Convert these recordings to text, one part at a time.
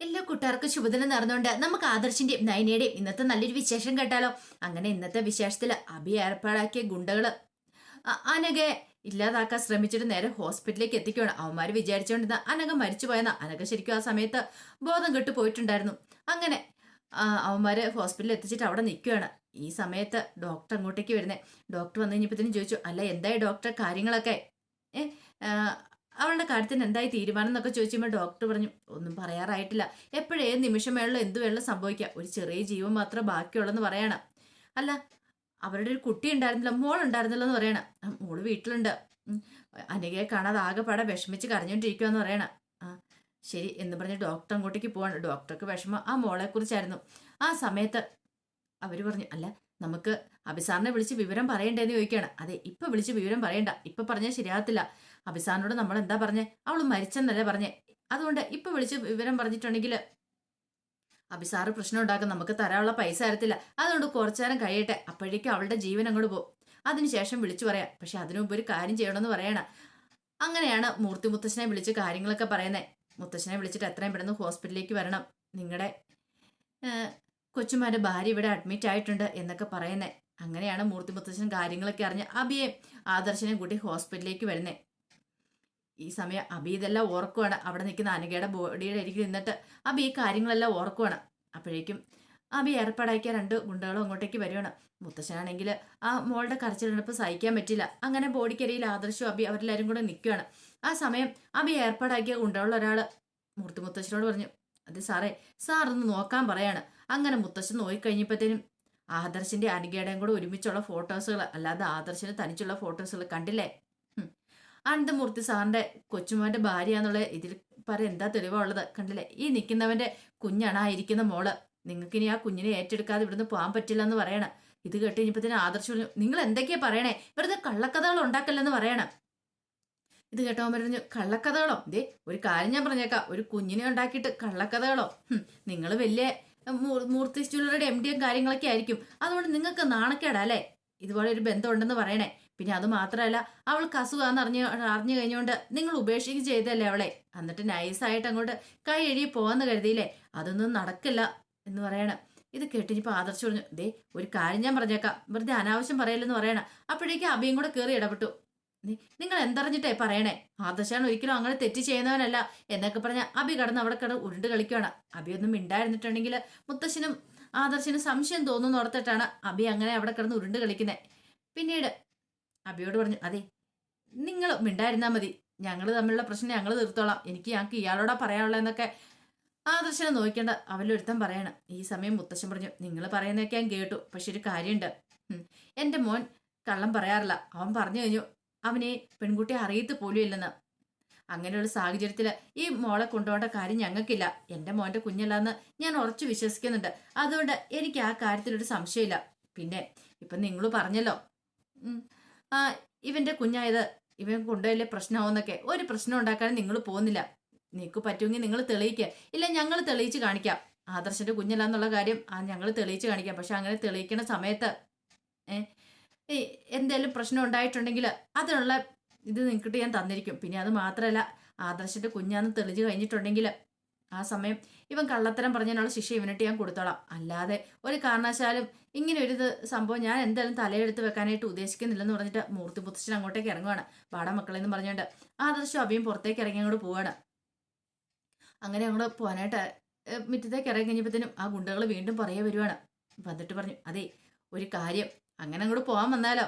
എല്ലാ കൂട്ടുകാർക്കും ശുഭദിനം നടന്നുകൊണ്ട് നമുക്ക് ആദർശിന്റെയും നയനയുടെയും ഇന്നത്തെ നല്ലൊരു വിശേഷം കേട്ടാലോ. അങ്ങനെ ഇന്നത്തെ വിശേഷത്തിൽ അഭി ഏർപ്പാടാക്കിയ ഗുണ്ടകൾ. അ- ഇല്ലാതാക്കാൻ ശ്രമിച്ചിട്ട് നേരെ ഹോസ്പിറ്റലിലേക്ക് എത്തിക്കുകയാണ് അവന്മാര് വിചാരിച്ചുകൊണ്ടിരുന്ന അനക മരിച്ചു പോയെന്ന. അനക ശരിക്കും ആ സമയത്ത് ബോധം കെട്ട് പോയിട്ടുണ്ടായിരുന്നു. അങ്ങനെ അവന്മാര് ഹോസ്പിറ്റലിൽ എത്തിച്ചിട്ട് അവിടെ നിൽക്കുകയാണ് ഈ സമയത്ത് ഡോക്ടർ അങ്ങോട്ടേക്ക് വരുന്നത് ഡോക്ടർ വന്നു കഴിഞ്ഞപ്പോഴത്തേനും ചോദിച്ചു അല്ല എന്തായി ഡോക്ടർ കാര്യങ്ങളൊക്കെ? അവളുടെ കാര്യത്തിന് എന്തായി തീരുമാനം എന്നൊക്കെ ചോദിച്ചുമ്പോൾ ഡോക്ടർ പറഞ്ഞു ഒന്നും പറയാറായിട്ടില്ല. എപ്പോഴേ നിമിഷം വേളോ എന്ത് വേളോ സംഭവിക്കാം. ഒരു ചെറിയ ജീവൻ മാത്രം ബാക്കിയുള്ളെന്ന് പറയണം. അല്ല അവരുടെ ഒരു കുട്ടി ഉണ്ടായിരുന്നില്ല മോൾ ഉണ്ടായിരുന്നില്ല എന്ന് പറയണം മോൾ വീട്ടിലുണ്ട്. അനികയെ കാണാതെ ആകെപ്പാടെ വിഷമിച്ച് കരഞ്ഞോണ്ടിരിക്കുവാന്ന് പറയണം. ആ ശരി എന്ന് പറഞ്ഞ് ഡോക്ടർ അങ്ങോട്ടേക്ക് പോകണം ഡോക്ടർക്ക് വിഷമം ആ മോളെക്കുറിച്ചായിരുന്നു. ആ സമയത്ത് അവർ പറഞ്ഞു അല്ല നമുക്ക് അഭിസാറിനെ വിളിച്ച് വിവരം പറയണ്ടേന്ന് ചോദിക്കുകയാണ് അതെ ഇപ്പൊ വിളിച്ച് വിവരം പറയണ്ട. ഇപ്പൊ പറഞ്ഞാൽ ശരിയാകത്തില്ല. അഭിസാറിനോട് നമ്മൾ എന്താ പറഞ്ഞേ? അവൾ മരിച്ചെന്നല്ലേ പറഞ്ഞേ. അതുകൊണ്ട് ഇപ്പൊ വിളിച്ച് വിവരം പറഞ്ഞിട്ടുണ്ടെങ്കിൽ അഭിസാറ് പ്രശ്നം ഉണ്ടാക്കും. നമുക്ക് തരാനുള്ള പൈസ തരത്തില്ല. അതുകൊണ്ട് കുറച്ചു നേരം കഴിയട്ടെ. അപ്പോഴേക്കും അവളുടെ ജീവൻ അങ്ങോട്ട് പോകും. അതിനുശേഷം വിളിച്ചു പറയാം. പക്ഷെ അതിനു മുമ്പ് ഒരു കാര്യം ചെയ്യണമെന്ന് പറയണം. അങ്ങനെയാണ് മൂർത്തി മുത്തശ്ശനെ വിളിച്ച് കാര്യങ്ങളൊക്കെ പറയുന്നത് മുത്തശ്ശനെ വിളിച്ചിട്ട് എത്രയും പെട്ടെന്ന് ഹോസ്പിറ്റലിലേക്ക് വരണം. നിങ്ങളുടെ കൊച്ചുമാരുടെ ഭാര്യ ഇവിടെ അഡ്മിറ്റ് ആയിട്ടുണ്ട് എന്നൊക്കെ പറയുന്നത് അങ്ങനെയാണ് മൂർത്തി മുത്തശ്ശൻ കാര്യങ്ങളൊക്കെ അറിഞ്ഞ് അബിയെ ആദർശനെ കൂട്ടി ഹോസ്പിറ്റലിലേക്ക് വരുന്നേ. ഈ സമയം അബി ഇതെല്ലാം ഓർക്കുവാണ്. അവിടെ നിൽക്കുന്ന അനഘയുടെ ബോഡിയുടെ അരികിൽ നിന്നിട്ട് അബി ഈ കാര്യങ്ങളെല്ലാം ഓർക്കുവാണ്. അപ്പോഴേക്കും അബി ഏർപ്പാടാക്കിയ രണ്ട് ഗുണ്ടകളും അങ്ങോട്ടേക്ക് വരുവാണ്. മുത്തശ്ശനാണെങ്കിൽ ആ മോളുടെ കരച്ചിലിനൊപ്പം സഹിക്കാൻ പറ്റില്ല. അങ്ങനെ ബോഡിക്കരിയിൽ ആദർശവും അബി അവരെല്ലാവരും കൂടെ നിൽക്കുകയാണ് ആ സമയം അബി ഏർപ്പാടാക്കിയ ഗുണ്ടകളിൽ ഒരാൾ മൂർത്തി മുത്തശ്ശനോട് പറഞ്ഞു അതെ സാറേ സാർ ഒന്ന് നോക്കാൻ പറയാണ്. അങ്ങനെ മുത്തശ്ശൻ നോക്കിക്കഴിഞ്ഞപ്പോഴത്തേനും ആദർശിന്റെ അനികയുടെയും കൂടെ ഒരുമിച്ചുള്ള ഫോട്ടോസുകൾ അല്ലാതെ ആദർശിന് തനിച്ചുള്ള ഫോട്ടോസുകൾ കണ്ടില്ലേ. അനന്തമൂർത്തി സാറിന്റെ കൊച്ചുമോന്റെ ഭാര്യ എന്നുള്ള ഇതിൽ പറ എന്താ തെളിവുള്ളത് കണ്ടില്ലേ? ഈ നിൽക്കുന്നവന്റെ കുഞ്ഞാണ് ആ ഇരിക്കുന്ന മോൾ. നിങ്ങൾക്ക് ഇനി ആ കുഞ്ഞിനെ ഏറ്റെടുക്കാതെ ഇവിടുന്ന് പോകാൻ പറ്റില്ല എന്ന് പറയണം. ഇത് കേട്ട് കഴിഞ്ഞപ്പോഴത്തേനും ആദർശ് നിങ്ങൾ എന്തൊക്കെയാ പറയണേ? വെറുതെ കള്ളക്കഥകൾ ഉണ്ടാക്കല്ലെന്ന് പറയണം. ഇത് കേട്ടവൻ പറഞ്ഞു കള്ളക്കഥകളോ? ദേ ഒരു കാര്യം ഞാൻ പറഞ്ഞേക്കാം. ഒരു കുഞ്ഞിനെ ഉണ്ടാക്കിയിട്ട് കള്ളക്കഥകളോ? നിങ്ങൾ വലിയ മൂർ- മൂർത്തി ജ്വല്ലറിയുടെ എം ഡിയും കാര്യങ്ങളൊക്കെ ആയിരിക്കും. അതുകൊണ്ട് നിങ്ങൾക്ക് നാണക്കേടാ അല്ലേ? ഇതുപോലെ ഒരു ബന്ധം ഉണ്ടെന്ന് പറയണേ. പിന്നെ അത് മാത്രമല്ല അവൾക്ക് അസുഖമാണെന്ന് അറിഞ്ഞ അറിഞ്ഞു കഴിഞ്ഞുകൊണ്ട് നിങ്ങൾ ഉപേക്ഷിക്കുക ചെയ്തല്ലേ അവളെ? എന്നിട്ട് നൈസായിട്ട് അങ്ങോട്ട് കൈ എഴുതി പോവാന്ന് കരുതിയില്ലേ? അതൊന്നും നടക്കില്ല എന്ന് പറയണം. ഇത് കേട്ടിനിപ്പോ ആദർശ് പറഞ്ഞു ദേ ഒരു കാര്യം ഞാൻ പറഞ്ഞേക്കാം. വെറുതെ അനാവശ്യം പറയില്ലെന്ന് പറയണം. അപ്പോഴേക്കും അബിയും കൂടെ കയറി ഇടപെട്ടു. നിങ്ങൾ എന്തറിഞ്ഞിട്ടേ പറയണേ? ആദർശാണ് ഒരിക്കലും അങ്ങനെ തെറ്റ് ചെയ്യുന്നവനല്ല. എന്നൊക്കെ പറഞ്ഞ അബി കടന്ന് അവിടെ കിടന്ന് ഉരുണ്ട് കളിക്കുകയാണ് അബി ഒന്നും മിണ്ടായിരുന്നിട്ടുണ്ടെങ്കിൽ മുത്തശ്ശനും ആദർശനും സംശയം തോന്നുന്നു ഓർത്തിട്ടാണ് അബി അങ്ങനെ അവിടെ കിടന്ന് ഉരുണ്ട് കളിക്കുന്നത് പിന്നീട് അബിയോട് പറഞ്ഞു അതെ നിങ്ങൾ മിണ്ടായിരുന്നാൽ മതി. ഞങ്ങൾ തമ്മിലുള്ള പ്രശ്നം ഞങ്ങൾ തീർത്തോളാം. എനിക്ക് ഞങ്ങൾക്ക് ഇയാളോടാ പറയാനുള്ളതെന്നൊക്കെ ആദർശനെ നോക്കേണ്ട അവലൊരുത്തൻ പറയണം. ഈ സമയം മുത്തശ്ശൻ പറഞ്ഞു നിങ്ങൾ പറയുന്നതൊക്കെ ഞാൻ കേട്ടു. പക്ഷെ ഒരു കാര്യമുണ്ട്. എന്റെ മോൻ കള്ളം പറയാറില്ല. അവൻ പറഞ്ഞു കഴിഞ്ഞു അവനെ പെൺകുട്ടിയെ അറിയത്ത് പോലും ഇല്ലെന്ന്. അങ്ങനെയുള്ള സാഹചര്യത്തിൽ ഈ മോളെ കൊണ്ടുപോകേണ്ട കാര്യം ഞങ്ങൾക്കില്ല. എന്റെ മോന്റെ കുഞ്ഞല്ലാന്ന് ഞാൻ ഉറച്ചു വിശ്വസിക്കുന്നുണ്ട്. അതുകൊണ്ട് എനിക്ക് ആ കാര്യത്തിലൊരു സംശയമില്ല. പിന്നെ ഇപ്പം നിങ്ങൾ പറഞ്ഞല്ലോ. ഇവന്റെ കുഞ്ഞായത് ഇവൻ കൊണ്ടുപോയല്ലേ പ്രശ്നമാവുന്നൊക്കെ. ഒരു പ്രശ്നം ഉണ്ടാക്കാൻ നിങ്ങൾ പോകുന്നില്ല. നിങ്ങൾക്ക് പറ്റുമെങ്കിൽ നിങ്ങൾ തെളിയിക്കുക ഇല്ല ഞങ്ങൾ തെളിയിച്ച് കാണിക്കാം. ആദർശന്റെ കുഞ്ഞല്ല എന്നുള്ള കാര്യം ആ ഞങ്ങൾ തെളിയിച്ച് കാണിക്കാം. പക്ഷെ അങ്ങനെ തെളിയിക്കുന്ന സമയത്ത് ഏ ഈ എന്തെങ്കിലും പ്രശ്നം ഉണ്ടായിട്ടുണ്ടെങ്കിൽ അതിനുള്ള ഇത് നിങ്ങൾക്കിട്ട് ഞാൻ തന്നിരിക്കും. പിന്നെ അത് മാത്രമല്ല ആദർശന്റെ കുഞ്ഞാന്ന് തെളിഞ്ഞു കഴിഞ്ഞിട്ടുണ്ടെങ്കിൽ ആ സമയം ഇവൻ കള്ളത്തരം പറഞ്ഞതിനുള്ള ശിക്ഷ ഇവനിട്ട് ഞാൻ കൊടുത്തോളാം. അല്ലാതെ ഒരു കാരണവശാലും ഇങ്ങനെ ഒരു സംഭവം ഞാൻ എന്തായാലും തലയെടുത്ത് വെക്കാനായിട്ട് ഉദ്ദേശിക്കുന്നില്ലെന്ന് പറഞ്ഞിട്ട് മൂർത്തി പുത്തച്ഛൻ അങ്ങോട്ടേക്ക് ഇറങ്ങുവാണ്. പാടാ മക്കളെ എന്ന് പറഞ്ഞുകൊണ്ട് ആദർശം അഭിയും പുറത്തേക്ക് ഇറങ്ങി അങ്ങോട്ട് പോവാണ്. അങ്ങനെ അങ്ങോട്ട് പോകാനായിട്ട് മുറ്റത്തേക്ക് ഇറങ്ങി കഴിഞ്ഞപ്പോഴത്തേനും ആ ഗുണ്ടകൾ വീണ്ടും പറയേ വരുവാണ്. വന്നിട്ട് പറഞ്ഞു അതെ ഒരു കാര്യം അങ്ങനെ അങ്ങോട്ട് പോകാൻ വന്നാലോ?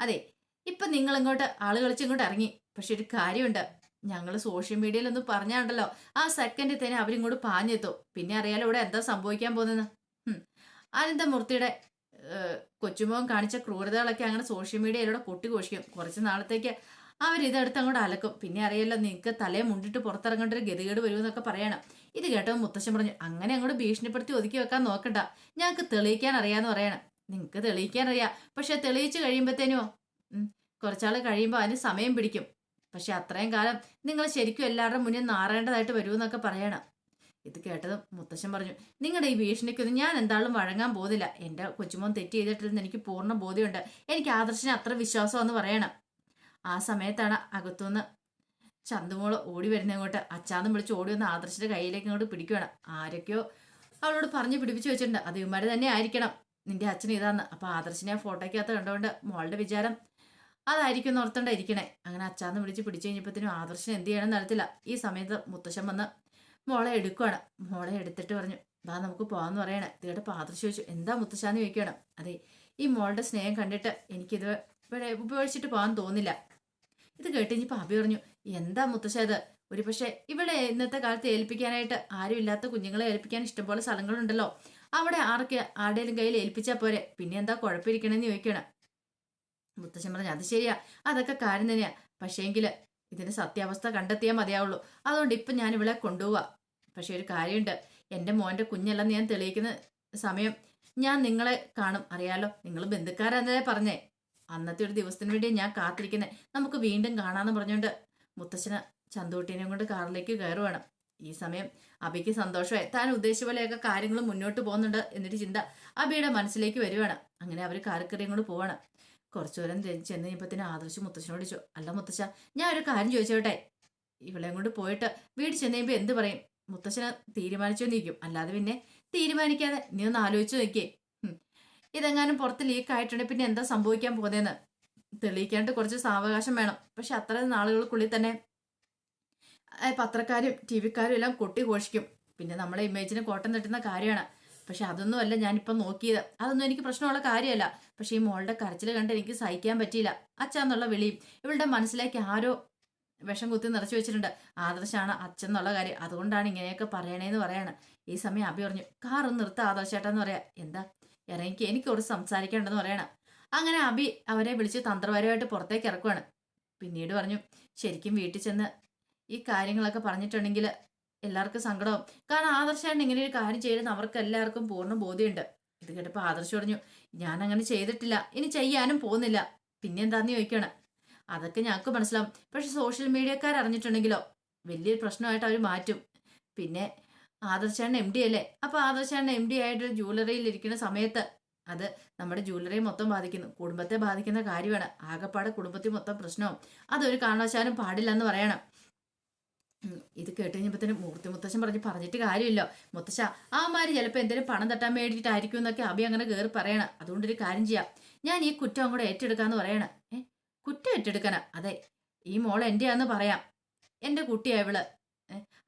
അതെ. ഇപ്പൊ നിങ്ങൾ ഇങ്ങോട്ട് ആൾ കളിച്ച് ഇങ്ങോട്ട് ഇറങ്ങി. പക്ഷെ ഒരു കാര്യമുണ്ട്. ഞങ്ങൾ സോഷ്യൽ മീഡിയയിലൊന്നും പറഞ്ഞാണ്ടല്ലോ ആ സെക്കൻഡിൽ തന്നെ അവരിങ്ങോട്ട് പാഞ്ഞെത്തും. പിന്നെ അറിയാലോ ഇവിടെ എന്താ സംഭവിക്കാൻ പോകുന്നത് അനന്തമൂർത്തിയുടെ കൊച്ചുമോൻ കാണിച്ച ക്രൂരതകളൊക്കെ അങ്ങനെ സോഷ്യൽ മീഡിയയിലൂടെ കൊട്ടിഘോഷിക്കും. കുറച്ച് നാളത്തേക്ക് അവരിതെടുത്ത് അങ്ങോട്ട് അലക്കും. പിന്നെ അറിയാലോ നിങ്ങൾക്ക് തലയെ മുണ്ടിട്ട് പുറത്തിറങ്ങേണ്ട ഒരു ഗതികേട് വരുമെന്നൊക്കെ പറയണം. ഇത് കേട്ടവൻ മുത്തശ്ശൻ പറഞ്ഞു അങ്ങനെ അങ്ങോട്ട് ഭീഷണിപ്പെടുത്തി ഒതുക്കി വെക്കാൻ നോക്കണ്ട. ഞങ്ങൾക്ക് തെളിയിക്കാൻ അറിയാന്ന് പറയണം. നിങ്ങൾക്ക് തെളിയിക്കാൻ പക്ഷെ തെളിയിച്ച് കഴിയുമ്പോഴത്തേനോ കുറച്ചാൾ കഴിയുമ്പോൾ അതിന് സമയം പിടിക്കും. പക്ഷെ അത്രയും കാലം നിങ്ങൾ ശരിക്കും എല്ലാവരുടെ മുന്നിൽ നാറേണ്ടതായിട്ട് വരുമെന്നൊക്കെ പറയണം. ഇത് കേട്ടത് മുത്തശ്ശൻ പറഞ്ഞു നിങ്ങളുടെ ഈ ഭീഷണിക്കൊന്നും ഞാൻ എന്താളും വഴങ്ങാൻ പോകുന്നില്ല. എന്റെ കൊച്ചുമോൻ തെറ്റ് ചെയ്തിട്ടില്ലെന്ന് എനിക്ക് പൂർണ ബോധ്യമുണ്ട്. എനിക്ക് ആദർശന് അത്ര വിശ്വാസമെന്ന് പറയണം. ആ സമയത്താണ് അകത്തുനിന്ന് ചന്തുമോൾ ഓടി വരുന്ന ഇങ്ങോട്ട്. അച്ചാന്നും വിളിച്ച് ഓടി വന്ന് ആദർശിന്റെ കയ്യിലേക്ക് ഇങ്ങോട്ട് പിടിക്കുകയാണ് ആരൊക്കെയോ അവളോട് പറഞ്ഞ് പിടിപ്പിച്ച് വെച്ചിട്ടുണ്ട്. അത് തന്നെ ആയിരിക്കണം. നിന്റെ അച്ഛൻ ഇതാന്ന്. അപ്പൊ ആദർശിനെ ഫോട്ടോയ്ക്കകത്ത് കണ്ടുകൊണ്ട് മോളുടെ വിചാരം അതായിരിക്കും എന്ന് ഓർത്തോണ്ടായിരിക്കണേ അങ്ങനെ അച്ഛാന്ന് വിളിച്ച് പിടിച്ചു കഴിഞ്ഞപ്പോഴത്തേനും ആദർശൻ എന്ത് ചെയ്യണം നടത്തില്ല ഈ സമയത്ത് മുത്തശ്ശൻ വന്ന് മോളെ എടുക്കുവാണ്. മോളെ എടുത്തിട്ട് പറഞ്ഞു വാ നമുക്ക് പോകാന്ന് പറയണേ. തീയുടെ ആദർശം ചോദിച്ചു എന്താ മുത്തശ്ശാന്ന് ചോദിക്കണം അതെ ഈ മോളുടെ സ്നേഹം കണ്ടിട്ട് എനിക്കിത് ഇവിടെ ഉപയോഗിച്ചിട്ട് പോകാൻ തോന്നില്ല. ഇത് കേട്ട് ഇനി പറഞ്ഞു എന്താ മുത്തശ്ശ ഇത്? ഒരു പക്ഷേ ഇവിടെ ഇന്നത്തെ കാലത്ത് ഏൽപ്പിക്കാനായിട്ട് ആരും ഇല്ലാത്ത കുഞ്ഞുങ്ങളെ ഏൽപ്പിക്കാൻ ഇഷ്ടംപോലെ സ്ഥലങ്ങളുണ്ടല്ലോ. അവിടെ ആർക്ക് ആരുടെയും കയ്യിൽ ഏൽപ്പിച്ചാൽ പോരെ? പിന്നെ എന്താ കുഴപ്പമിരിക്കണമെന്ന് ചോദിക്കണം. മുത്തശ്ശൻ പറഞ്ഞു അത് ശരിയാ. അതൊക്കെ കാര്യം തന്നെയാ. പക്ഷേങ്കിൽ ഇതിന്റെ സത്യാവസ്ഥ കണ്ടെത്തിയാൽ മതിയാവുള്ളൂ. അതുകൊണ്ട് ഇപ്പം ഞാൻ ഇവിടെ കൊണ്ടുപോവാ. പക്ഷെ ഒരു കാര്യമുണ്ട്. എന്റെ മോന്റെ കുഞ്ഞല്ലെന്ന് ഞാൻ തെളിയിക്കുന്ന സമയം ഞാൻ നിങ്ങളെ കാണും. അറിയാലോ നിങ്ങൾ ബന്ധുക്കാരെന്നേ പറഞ്ഞേ. അന്നത്തെ ഒരു ദിവസത്തിന് വേണ്ടി ഞാൻ കാത്തിരിക്കുന്നത് നമുക്ക് വീണ്ടും കാണാമെന്ന് പറഞ്ഞുകൊണ്ട് മുത്തശ്ശന് ചന്തൂട്ടീനെ കൊണ്ട് കാറിലേക്ക് കയറുവാണ്. ഈ സമയം അബിക്ക് സന്തോഷമായി. താൻ ഉദ്ദേശിച്ച പോലെയൊക്കെ കാര്യങ്ങൾ മുന്നോട്ട് പോകുന്നുണ്ട് എന്നൊരു ചിന്ത അബിയുടെ മനസ്സിലേക്ക് വരുവാണ്. അങ്ങനെ അവർ കാരക്കറിയും കൊണ്ട് പോവാണ്. കുറച്ചു ദൂരം ചെന്ന് കഴിഞ്ഞപ്പത്തിന് ആദർശ് മുത്തശ്ശനോട് ചോദിച്ചു അല്ല മുത്തശ്ശ ഞാൻ ഒരു കാര്യം ചോദിച്ചോട്ടെ? ഇവളെയും കൊണ്ട് പോയിട്ട് വീട് ചെന്ന് കഴിയുമ്പോൾ എന്ത് പറയും? മുത്തശ്ശന തീരുമാനിച്ചു നിൽക്കും അല്ലാതെ പിന്നെ തീരുമാനിക്കാതെ നീ ഒന്ന് ആലോചിച്ചു നോക്കിയേ. ഇതെങ്ങാനും പുറത്ത് ലീക്ക് ആയിട്ടുണ്ടെങ്കിൽ പിന്നെ എന്താ സംഭവിക്കാൻ പോകുന്നതെന്ന് തെളിയിക്കാനായിട്ട് കുറച്ച് സാവകാശം വേണം. പക്ഷെ അത്ര നാളുകൾക്കുള്ളിൽ തന്നെ പത്രക്കാരും ടി വിക്കാരും എല്ലാം കൊട്ടി ഘോഷിക്കും പിന്നെ നമ്മളെ ഇമേജിന് കോട്ടം തട്ടുന്ന കാര്യമാണ്. പക്ഷെ അതൊന്നും അല്ല ഞാനിപ്പം നോക്കിയത്. അതൊന്നും എനിക്ക് പ്രശ്നമുള്ള കാര്യമല്ല. പക്ഷെ ഈ മോളുടെ കരച്ചിൽ കണ്ട് എനിക്ക് സഹിക്കാൻ പറ്റിയില്ല. അച്ഛന്നുള്ള വിളിയും ഇവളുടെ മനസ്സിലേക്ക് ആരോ വിഷം കുത്തി നിറച്ചു വെച്ചിട്ടുണ്ട്. ആദർശാണ് അച്ഛൻ എന്നുള്ള കാര്യം. അതുകൊണ്ടാണ് ഇങ്ങനെയൊക്കെ പറയണേന്ന് പറയാണ്. ഈ സമയം അഭി പറഞ്ഞു കാർ ഒന്ന് നിർത്ത ആദർശേട്ടാന്ന് പറയാ. എന്താ? ഇറങ്ങിക്ക് എനിക്ക് കുറച്ച് സംസാരിക്കേണ്ടെന്ന് പറയണം. അങ്ങനെ അഭി അവരെ വിളിച്ച് തന്ത്രപരമായിട്ട് പുറത്തേക്ക് ഇറക്കുവാണ്. പിന്നീട് പറഞ്ഞു ശരിക്കും വീട്ടിൽ ചെന്ന് ഈ കാര്യങ്ങളൊക്കെ പറഞ്ഞിട്ടുണ്ടെങ്കിൽ എല്ലാവർക്കും സങ്കടവും കാരണം ആദർശാണ് ഇങ്ങനെ ഒരു കാര്യം ചെയ്തെന്ന് അവർക്ക് എല്ലാവർക്കും പൂർണ ബോധ്യമുണ്ട്. ഇത് കേട്ടപ്പോൾ ആദർശ് പറഞ്ഞു ഞാൻ അങ്ങനെ ചെയ്തിട്ടില്ല. ഇനി ചെയ്യാനും പോകുന്നില്ല. പിന്നെ എന്താന്ന് ചോദിക്കണം? അതൊക്കെ ഞങ്ങൾക്ക് മനസ്സിലാവും. പക്ഷെ സോഷ്യൽ മീഡിയക്കാർ അറിഞ്ഞിട്ടുണ്ടെങ്കിലോ വലിയൊരു പ്രശ്നമായിട്ട് അവർ മാറ്റും. പിന്നെ ആദർശാണ് എം ഡി അല്ലേ? അപ്പൊ ആദർശാണ് എം ഡി ആയിട്ട് ജ്വല്ലറിയിൽ ഇരിക്കുന്ന സമയത്ത് അത് നമ്മുടെ ജ്വല്ലറി മൊത്തം ബാധിക്കുന്നു. കുടുംബത്തെ ബാധിക്കുന്ന കാര്യമാണ്. ആകെപ്പാടെ കുടുംബത്തിൽ മൊത്തം പ്രശ്നവും. അതൊരു കാരണവശാലും പാടില്ല എന്ന് പറയണം. ഇത് കേട്ട് തന്നെ മൂർത്തി മുത്തശ്ശൻ പറഞ്ഞ് പറഞ്ഞിട്ട് കാര്യമില്ല. മുത്തശ്ശ ആ മാര് ചിലപ്പോൾ എന്തെങ്കിലും പണം തട്ടാൻ വേണ്ടിയിട്ടായിരിക്കും എന്നൊക്കെ അഭി അങ്ങനെ കയറി അതുകൊണ്ട് ഒരു കാര്യം ചെയ്യാം. ഞാൻ ഈ കുറ്റം അങ്ങോട്ട് ഏറ്റെടുക്കാന്ന് പറയണം. ഏ കുറ്റം ഏറ്റെടുക്കണ അതെ ഈ മോൾ എന്റെയാന്ന് പറയാം. എന്റെ കുട്ടിയാ ഇവൾ.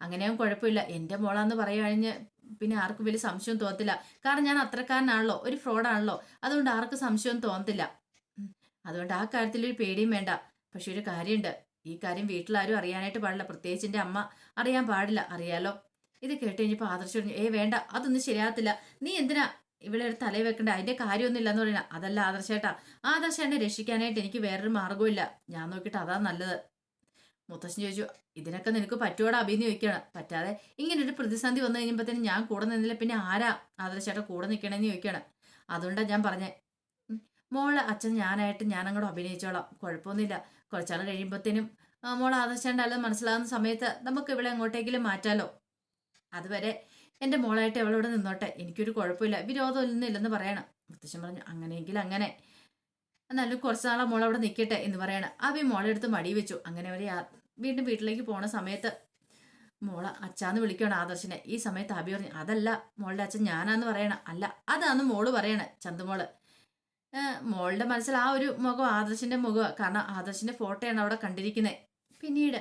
അങ്ങനെയും കുഴപ്പമില്ല. എന്റെ മോളാന്ന് പറയുകഴിഞ്ഞ് പിന്നെ ആർക്കും വലിയ സംശയം തോന്നത്തില്ല. കാരണം ഞാൻ അത്രക്കാരനാണല്ലോ ഒരു ഫ്രോഡാണല്ലോ. അതുകൊണ്ട് ആർക്കും സംശയം തോന്നത്തില്ല. അതുകൊണ്ട് ആ കാര്യത്തിൽ ഒരു പേടിയും വേണ്ട. പക്ഷെ ഒരു കാര്യമുണ്ട്. ഈ കാര്യം വീട്ടിലാരും അറിയാനായിട്ട് പാടില്ല. പ്രത്യേകിച്ച് എന്റെ അമ്മ അറിയാൻ പാടില്ല. അറിയാലോ? ഇത് കേട്ട് കഴിഞ്ഞപ്പോൾ ആദർശ് പറഞ്ഞു ഏ വേണ്ട അതൊന്നും ശരിയാകത്തില്ല. നീ എന്തിനാ ഇവിടെ ഒരു തലയിൽ വെക്കണ്ട? അതിന്റെ കാര്യമൊന്നുമില്ല എന്ന് പറയുന്നത് അതല്ല ആദർശേട്ടാ ആദർശേട്ടനെ രക്ഷിക്കാനായിട്ട് എനിക്ക് വേറൊരു മാർഗമില്ല ഞാൻ നോക്കിയിട്ട് അതാ നല്ലത്. മുത്തശ്ശൻ ചോദിച്ചു ഇതിനൊക്കെ നിനക്ക് പറ്റുവാടാ അഭിന്ന് ചോദിക്കുകയാണ്. പറ്റാതെ ഇങ്ങനെ ഒരു പ്രതിസന്ധി വന്നു കഴിഞ്ഞപ്പോഴത്തേനും ഞാൻ കൂടെ നിന്നില്ല. പിന്നെ ആരാ ആദർശേട്ട കൂടെ നിൽക്കണമെന്ന് ചോദിക്കുകയാണ്. അതുകൊണ്ടാണ് ഞാൻ പറഞ്ഞേ മോളെ അച്ഛൻ ഞാനായിട്ട് ഞാനങ്ങോട്ട് അഭിനയിച്ചോളാം. കുഴപ്പമൊന്നുമില്ല. കുറച്ചാൾ കഴിയുമ്പോഴത്തേനും ആ, മോൾ ആദർശേണ്ട മനസ്സിലാകുന്ന സമയത്ത് നമുക്ക് ഇവിടെ എങ്ങോട്ടേക്കിലും മാറ്റാലോ? അതുവരെ എന്റെ മോളായിട്ട് അവളോട് നിന്നോട്ടെ. എനിക്കൊരു കുഴപ്പമില്ല. വിരോധമൊന്നും ഇല്ലെന്ന് പറയണം. മുത്തശ്ശൻ പറഞ്ഞു അങ്ങനെയെങ്കിൽ അങ്ങനെ. എന്നാലും കുറച്ച് നാളെ മോൾ അവിടെ നിൽക്കട്ടെ എന്ന് പറയണം. അവി വി മോളെടുത്ത് മടി വെച്ചു. അങ്ങനെ അവർ വീണ്ടും വീട്ടിലേക്ക് പോണ സമയത്ത് മോള അച്ഛാന്ന് വിളിക്കണം ആദർശനെ. ഈ സമയത്ത് അബി പറഞ്ഞു അതല്ല മോളുടെ അച്ഛൻ ഞാനാന്ന് പറയണം. അല്ല അതാന്ന് മോൾ പറയണ ചന്തുമോൾ. മോളുടെ മനസ്സിൽ ആ ഒരു മുഖം ആദർശിന്റെ മുഖം. കാരണം ആദർശിന്റെ ഫോട്ടോയാണ് അവിടെ കണ്ടിരിക്കുന്നത് പിന്നീട്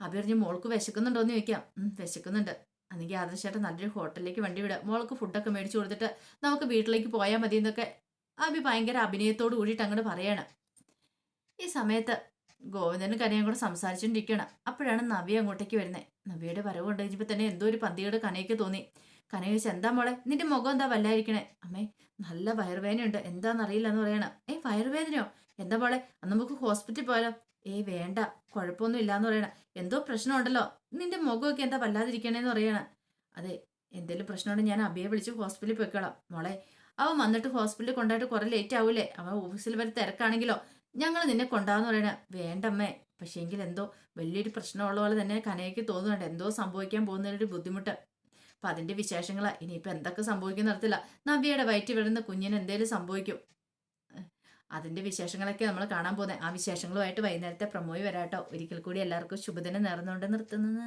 അഭിറിഞ്ഞ് മോൾക്ക് വിശക്കുന്നുണ്ടോ എന്ന് ചോദിക്കാം. വിശക്കുന്നുണ്ട്. അല്ലെങ്കിൽ ആദർശമായിട്ട് നല്ലൊരു ഹോട്ടലിലേക്ക് വണ്ടി വിടുക മോൾക്ക് ഫുഡൊക്കെ മേടിച്ചു കൊടുത്തിട്ട് നമുക്ക് വീട്ടിലേക്ക് പോയാൽ മതി എന്നൊക്കെ അഭി ഭയങ്കര അഭിനയത്തോട് കൂടിയിട്ട് അങ്ങോട്ട് പറയണം. ഈ സമയത്ത് ഗോവിന്ദനും കനയും കൂടെ സംസാരിച്ചുകൊണ്ടിരിക്കണം അപ്പോഴാണ് നവി അങ്ങോട്ടേക്ക് വരുന്നത് നവിയുടെ വരവ് കണ്ടു കഴിഞ്ഞപ്പോൾ തന്നെ എന്തോ ഒരു പന്തിയുടെ കനയ്ക്ക് തോന്നി. ചോദിച്ചു എന്താ മോളെ? നിന്റെ മുഖം എന്താ വല്ലായിരിക്കണേ? അമ്മേ നല്ല വയറുവേദനയുണ്ട്. എന്താണെന്നറിയില്ല എന്ന് പറയണം. ഏ വയറുവേദനയോ? എന്താ മോളെ? അന്ന് നമുക്ക് ഹോസ്പിറ്റലിൽ പോയാലോ. ഏയ് വേണ്ട. കുഴപ്പമൊന്നും ഇല്ലാന്ന് പറയണ. എന്തോ പ്രശ്നമുണ്ടല്ലോ? നിന്റെ മുഖമൊക്കെ എന്താ വല്ലാതിരിക്കണേന്ന് പറയണ. അതെ എന്തെങ്കിലും പ്രശ്നമുണ്ടെങ്കിൽ ഞാൻ അബിയെ വിളിച്ച് ഹോസ്പിറ്റലിൽ പോയിക്കോളാം. മോളെ അവൻ വന്നിട്ട് ഹോസ്പിറ്റലിൽ കൊണ്ടായിട്ട് കുറെ ലേറ്റ് ആവൂലേ? അവൻ ഓഫീസിൽ വരെ തിരക്കാണെങ്കിലോ? ഞങ്ങൾ നിന്നെ കൊണ്ടാന്ന് പറയണ. വേണ്ടമ്മേ പക്ഷേ എങ്കിൽ എന്തോ വലിയൊരു പ്രശ്നമുള്ള പോലെ തന്നെ കനയ്ക്ക് തോന്നുന്നുണ്ട്. എന്തോ സംഭവിക്കാൻ പോകുന്നതിനൊരു ബുദ്ധിമുട്ട്. അപ്പൊ അതിന്റെ വിശേഷങ്ങളാ ഇനിയിപ്പൊ എന്തൊക്കെ സംഭവിക്കും നടത്തില്ല നവ്യയുടെ വയറ്റിൽ വിടുന്ന കുഞ്ഞിന് എന്തേലും സംഭവിക്കും. അതിന്റെ വിശേഷങ്ങളൊക്കെ നമ്മൾ കാണാൻ പോകുന്നത് ആ വിശേഷങ്ങളുമായിട്ട് വൈകുന്നേരത്തെ പ്രമോയി വരാട്ടോ. ഒരിക്കൽ കൂടി എല്ലാവർക്കും ശുഭദിനം നേർന്നുകൊണ്ട് നിർത്തുന്നത്